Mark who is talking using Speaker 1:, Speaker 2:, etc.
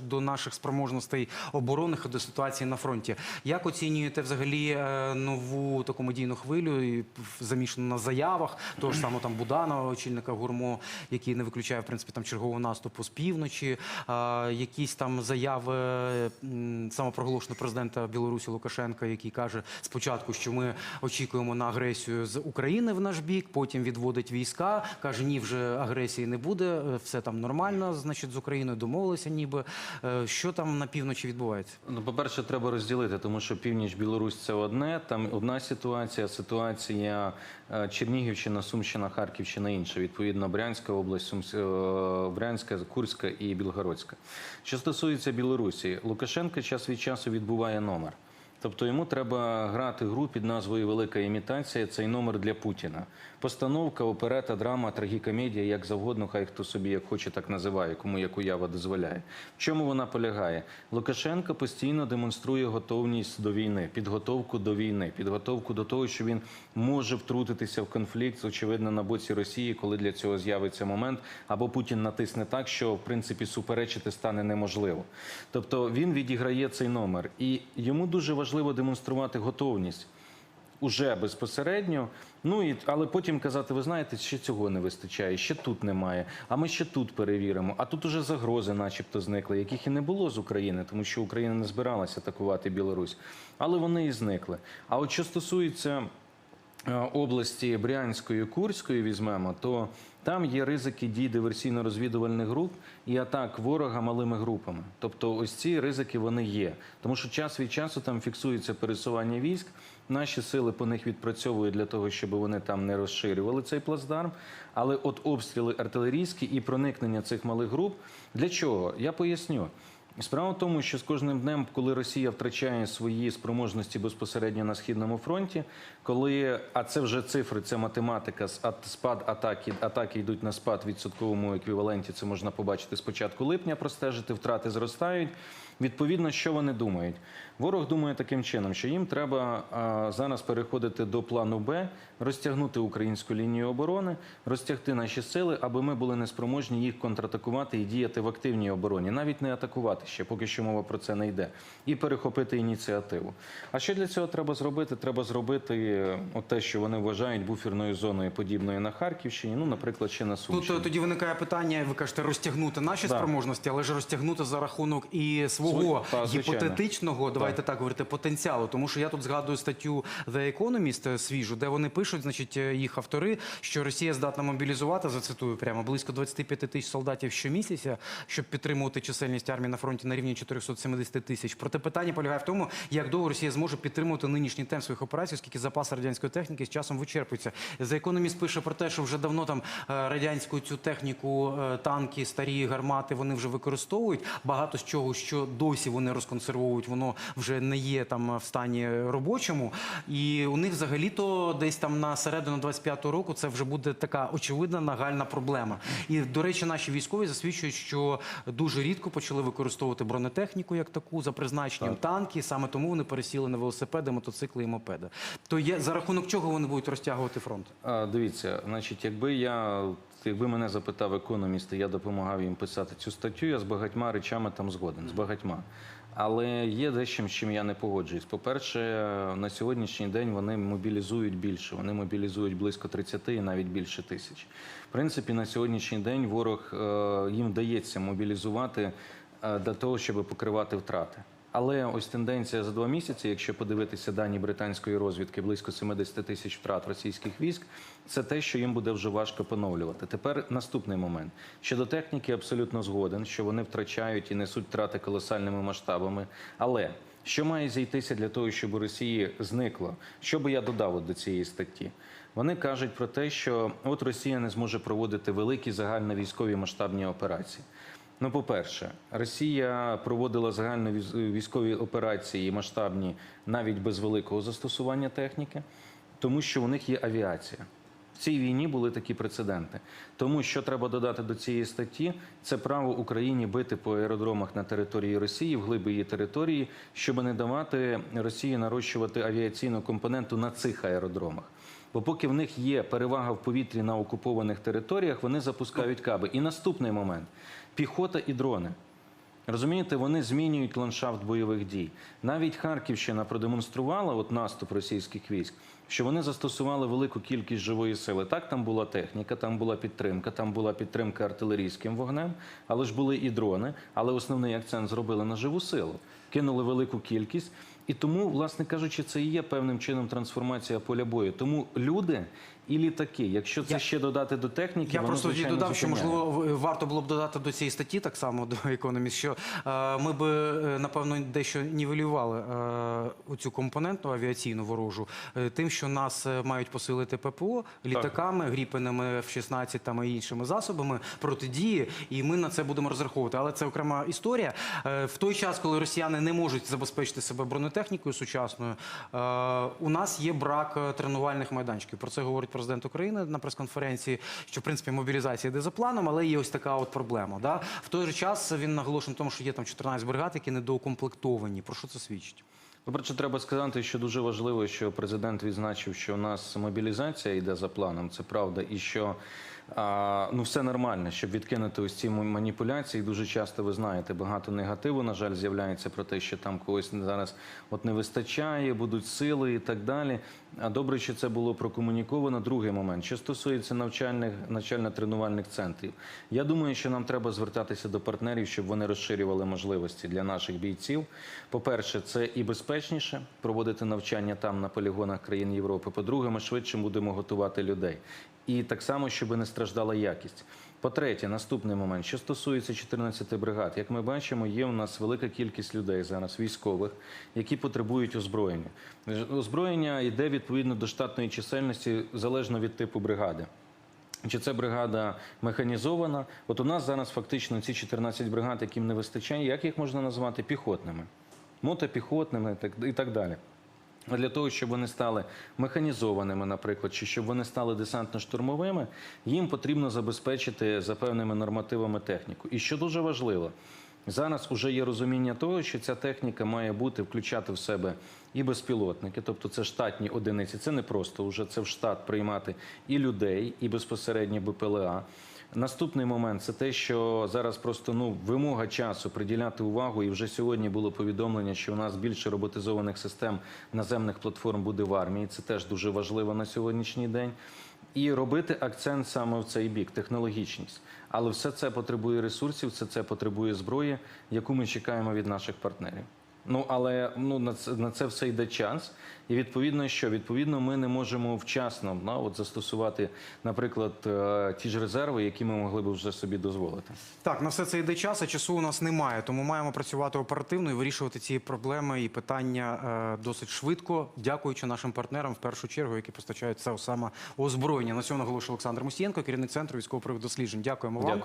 Speaker 1: до наших спроможностей оборонних і до ситуації на фронті. Як оцінюєте взагалі е, нову таку медійну хвилю, і, замішану на заявах того ж самого там Буданова, очільника гурмо, який не виключає в принципі там чергового наступу з півночі, якісь там заяви самопроголошеного президента Білорусі Лукашенка, який каже спочатку, що ми очікуємо на агресію з України в наш бік, потім відводить війська, каже, ні, вже агресії не буде, е, все там нормально, значить, з Україною домовилися ніби. Е, Що там на півночі відбувається?
Speaker 2: Ну, по-перше, треба розділити, тому що північ Білорусь це одне, там одна ситуація, ситуація е, Чернігівщина, Сумщина, Харківщина інша. Відповідно, Брянська область, Сумсь... е, Брянська, Курська і Білгородська. Що стосується Білорусі, Лукашенко час від часу відбуває номер. Тобто йому треба грати гру під назвою Велика імітація. Цей номер для Путіна. Постановка, оперета, драма, трагікомедія, як завгодно, хай хто собі як хоче, так називає, кому як уява дозволяє. В чому вона полягає? Лукашенко постійно демонструє готовність до війни, підготовку до війни, підготовку до того, що він може втрутитися в конфлікт, очевидно, на боці Росії, коли для цього з'явиться момент, або Путін натисне так, що в принципі суперечити стане неможливо. Тобто він відіграє цей номер, і йому дуже важливо демонструвати готовність уже безпосередньо. Ну і але потім казати, ви знаєте, ще цього не вистачає, ще тут немає. А ми ще тут перевіримо. А тут уже загрози, начебто, зникли, яких і не було з України, тому що Україна не збиралася атакувати Білорусь, але вони і зникли. А от що стосується області Брянської, Курської візьмемо, то там є ризики дій диверсійно-розвідувальних груп і атак ворога малими групами. Тобто, ось ці ризики вони є. Тому що час від часу там фіксується пересування військ. Наші сили по них відпрацьовують для того, щоб вони там не розширювали цей плацдарм. Але от обстріли артилерійські і проникнення цих малих груп для чого? Я поясню. Справа в тому, що з кожним днем, коли Росія втрачає свої спроможності безпосередньо на східному фронті, коли а це вже цифри, це математика, спад атаки, атаки йдуть на спад в відсотковому еквіваленті. Це можна побачити з початку липня, простежити, втрати зростають. Відповідно, що вони думають? Ворог думає таким чином, що їм треба а, зараз переходити до плану Б, розтягнути українську лінію оборони, розтягти наші сили, аби ми були неспроможні їх контратакувати і діяти в активній обороні, навіть не атакувати ще, поки що мова про це не йде, і перехопити ініціативу. А що для цього треба зробити? Треба зробити е, от те, що вони вважають буферною зоною, подібною на Харківщині, ну, наприклад, ще на
Speaker 1: Тут
Speaker 2: Сумщині.
Speaker 1: е, тоді виникає питання, ви кажете, розтягнути наші
Speaker 2: Да.
Speaker 1: спроможності, але ж розтягнути за рахунок і свого
Speaker 2: Та,
Speaker 1: гіпотетичного, давайте так говорити, потенціалу. Тому що я тут згадую статтю The Economist е, свіжу, де вони пишуть, значить, е, їх автори, що Росія здатна мобілізувати, зацитую прямо, близько 25 тисяч солдатів щомісяця, щоб підтримувати чисельність армії на фронті на рівні 470 тисяч. Проте питання полягає в тому, як довго Росія зможе підтримувати нинішній темп своїх операцій, оскільки запаси радянської техніки з часом вичерпуються. За економіст пише про те, що вже давно там е, радянську цю техніку, танки, старі гармати вони вже використовують. Багато з чого, що досі вони розконсервовують, воно вже не є там в стані робочому. І у них взагалі-то десь там на середину 25-го року це вже буде така очевидна нагальна проблема. І до речі, наші військові засвідчують, що дуже рідко почали використовувати бронетехніку як таку за призначенням танки. Саме тому вони пересіли на велосипеди, мотоцикли і мопеди. То є за рахунок чого вони будуть розтягувати фронт?
Speaker 2: А, дивіться, значить, якби я. Якби мене запитав економіст, і я допомагав їм писати цю статтю, я з багатьма речами там згоден, з багатьма. Але є дещо, з чим я не погоджуюсь. По-перше, на сьогоднішній день вони мобілізують більше. Вони мобілізують близько 30 і навіть більше тисяч. В принципі, на сьогоднішній день ворог е, їм вдається мобілізувати е, для того, щоб покривати втрати. Але ось тенденція за два місяці, якщо подивитися дані британської розвідки, близько 70 тисяч втрат російських військ, це те, що їм буде вже важко поновлювати. Тепер наступний момент. Щодо техніки, абсолютно згоден, що вони втрачають і несуть втрати колосальними масштабами. Але що має зійтися для того, щоб у Росії зникло? Що би я додав до цієї статті? Вони кажуть про те, що от Росія не зможе проводити великі загальновійськові масштабні операції. Ну, по-перше, Росія проводила загальновійськові операції масштабні навіть без великого застосування техніки, тому що у них є авіація. В цій війні були такі прецеденти. Тому що треба додати до цієї статті, це право Україні бити по аеродромах на території Росії, в глибі її території, щоб не давати Росії нарощувати авіаційну компоненту на цих аеродромах. Бо поки в них є перевага в повітрі на окупованих територіях, вони запускають каби. І наступний момент піхота і дрони. Розумієте, вони змінюють ландшафт бойових дій. Навіть Харківщина продемонструвала от наступ російських військ, що вони застосували велику кількість живої сили. Так, там була техніка, там була підтримка, там була підтримка артилерійським вогнем, але ж були і дрони. Але основний акцент зробили на живу силу, кинули велику кількість. І тому, власне кажучи, це і є певним чином трансформація поля бою. Тому люди і літаки, якщо це
Speaker 1: Я-
Speaker 2: ще додати до техніки,
Speaker 1: Я
Speaker 2: воно,
Speaker 1: просто
Speaker 2: звичайно,
Speaker 1: додав, що можливо варто було б додати до цієї статті так само до Economist, що е, ми би е, напевно дещо нівелювали е, цю компонентну авіаційну ворожу е, тим, що нас е, мають посилити ППО літаками, гріпеними F-16 там і іншими засобами протидії, і ми на це будемо розраховувати. Але це окрема історія. Е, в той час, коли росіяни не можуть забезпечити себе бронетехнікою сучасною, е, у нас є брак е, тренувальних майданчиків. Про це говорить президент України на прес-конференції, що в принципі мобілізація йде за планом, але є ось така от проблема. В той же час він наголошує на тому, що є там 14 бригад, які недоукомплектовані. Про що це свідчить?
Speaker 2: По-перше, треба сказати, що дуже важливо, що президент відзначив, що у нас мобілізація йде за планом, це правда, і що ну все нормально, щоб відкинути ось ці маніпуляції. Дуже часто ви знаєте, багато негативу, на жаль, з'являється про те, що там когось зараз от не вистачає, будуть сили і так далі. А добре, що це було прокомуніковано. Другий момент, що стосується навчальних навчально-тренувальних центрів. Я думаю, що нам треба звертатися до партнерів, щоб вони розширювали можливості для наших бійців. По-перше, це і безпечніше проводити навчання там на полігонах країн Європи. По-друге, ми швидше будемо готувати людей. І так само, щоб не страждала якість. По-третє, наступний момент, що стосується 14 бригад, як ми бачимо, є у нас велика кількість людей зараз, військових, які потребують озброєння. Озброєння йде відповідно до штатної чисельності залежно від типу бригади. Чи це бригада механізована? От у нас зараз фактично ці 14 бригад, яким не вистачає, як їх можна назвати піхотними, мотопіхотними і так далі. Для того, щоб вони стали механізованими, наприклад, чи щоб вони стали десантно-штурмовими, їм потрібно забезпечити за певними нормативами техніку. І що дуже важливо, зараз вже є розуміння того, що ця техніка має бути включати в себе і безпілотники, тобто це штатні одиниці. Це не просто вже це в штат приймати і людей, і безпосередньо БПЛА. Наступний момент це те, що зараз просто ну вимога часу приділяти увагу, і вже сьогодні було повідомлення, що у нас більше роботизованих систем наземних платформ буде в армії. Це теж дуже важливо на сьогоднішній день. І робити акцент саме в цей бік технологічність. Але все це потребує ресурсів, все це потребує зброї, яку ми чекаємо від наших партнерів. Ну але ну на це на це все йде час, і відповідно, що відповідно ми не можемо вчасно на от застосувати, наприклад, е, ті ж резерви, які ми могли б вже собі дозволити.
Speaker 1: Так, на все це йде час, а часу у нас немає, тому маємо працювати оперативно і вирішувати ці проблеми і питання е, досить швидко, дякуючи нашим партнерам в першу чергу, які постачають це саме озброєння. На цьому наголошує Олександр Мусієнко, керівник центру військово-правих досліджень. Дякуємо вам.
Speaker 2: Дякую.